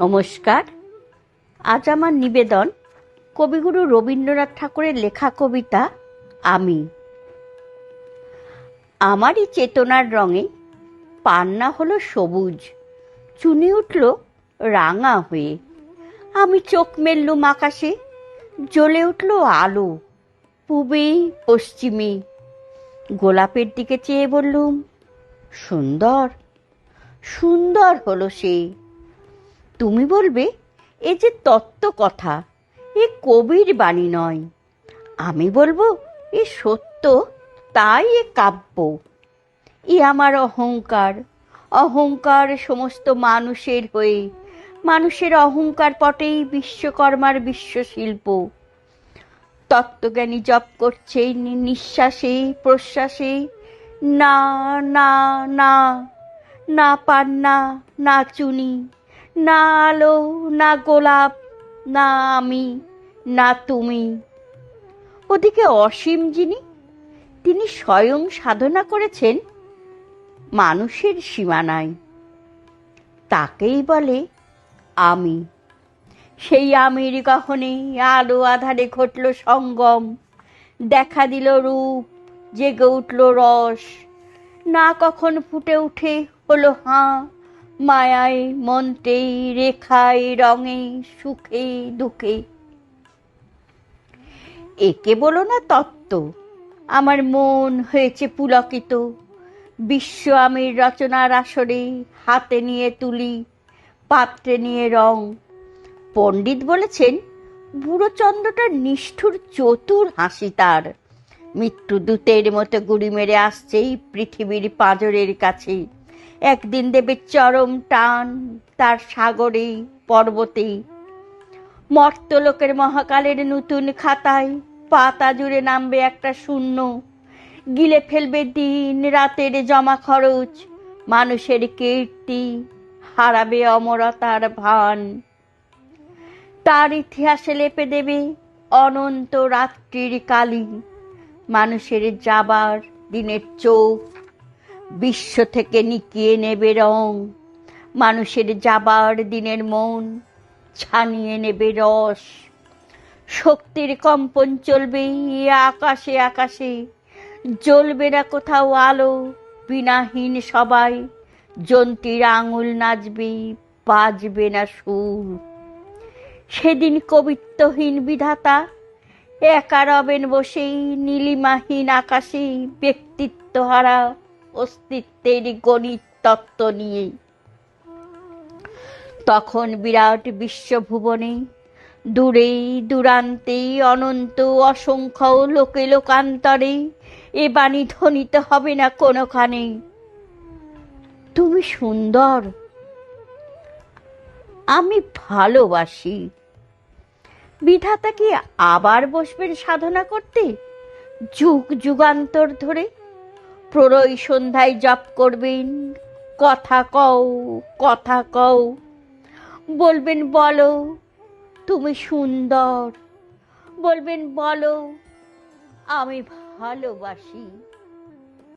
নমস্কার। আজ আমার নিবেদন কবিগুরু রবীন্দ্রনাথ ঠাকুরের লেখা কবিতা, আমি। আমারই চেতনার রঙে পান্না হলো সবুজ, চুনি উঠল রাঙা হয়ে। আমি চোখ মেললুম আকাশে, জ্বলে উঠল আলো, পূবে, পশ্চিমে। গোলাপের দিকে চেয়ে বললুম, সুন্দর সুন্দর হলো সে। তুমি বলবে, এ যে তত্ত্ব কথা, এ কবির বাণী নয়। আমি বলব, এ সত্য, তাই এ কাব্য। এ আমার অহংকার অহংকার সমস্ত মানুষের হয়ে, মানুষের অহংকার পটেই বিশ্বকর্মার বিশ্বশিল্প। তত্ত্বজ্ঞানী জপ করছে নিঃশ্বাসে, প্রশ্বাসে, না না না না পান্না না চুনি। না আলো, না গোলাপ, না আমি, না তুমি। ওদিকে অসীম যিনি, তিনি স্বয়ং সাধনা করেছেন মানুষের সীমানায়। তাকেই বলে আমি। সেই আমির গহনে আলো আধারে ঘটল সঙ্গম। দেখা দিল রূপ, জেগে উঠল রস। না কখন ফুটে উঠে হলো হাঁ মায়ায় মন্ত্রে রেখায় রঙে সুখে দুঃখে একে বলো না তত্ত্ব, আমার মন হয়েছে পুলকিত। বিশ্ব আমির রচনার আসরে হাতে নিয়ে তুলি, পাত্রে নিয়ে রং। পণ্ডিত বলেছেন, বুড়ো চন্দ্রটার নিষ্ঠুর চতুর হাসি তার। মৃত্যুদূতের মতো গুড়ি মেরে আসছেই পৃথিবীর পাঁজরের কাছে একদিন দেবে চরম টান তার সাগরে পর্বতে। মর্তলোকের মহাকালের নতুন খাতায় পাতা জুড়ে নামবে একটা শূন্য। গিলে ফেলবে দিন রাতের জমা খরচ, মানুষের কীর্তি হারাবে অমরতার ভান। তার ইতিহাসে লেপে দেবে অনন্ত রাত্রির কালি, মানুষের যাবার দিনের চোখ বিশ্ব থেকে নিকিয়ে নেবে রং। মানুষের যাবার দিনের মন ছানিয়ে নেবে রস। শক্তির কম্পন চলবে আকাশে আকাশে, জ্বলবে না কোথাও আলো, বিনাহীন সবাই জন্তির আঙুল নাচবে, বাজবে না সুর। সেদিন কবিত্বহীন বিধাতা একা রবেন বসেই নীলিমাহীন আকাশে ব্যক্তিত্ব হারা। অস্তিত্বের গণিত তত্ত্ব নিয়ে। তখন বিরাট বিশ্বভুবনে দূরে দূরান্তে অনন্ত, অসংখ্য লোকে লোকান্তরে এ বাণী ধ্বনিত হবে না কোনোখানে। তুমি সুন্দর। আমি ভালোবাসি। বিধাতা কি আবার বসবেন সাধনা করতে? যুগ, যুগান্তর ধরে প্রলয় সন্ধ্যায় জপ করবেন। কথা কও কথা কও। বলবেন, বলো, তুমি সুন্দর। বলবেন, বলো, আমি ভালোবাসি।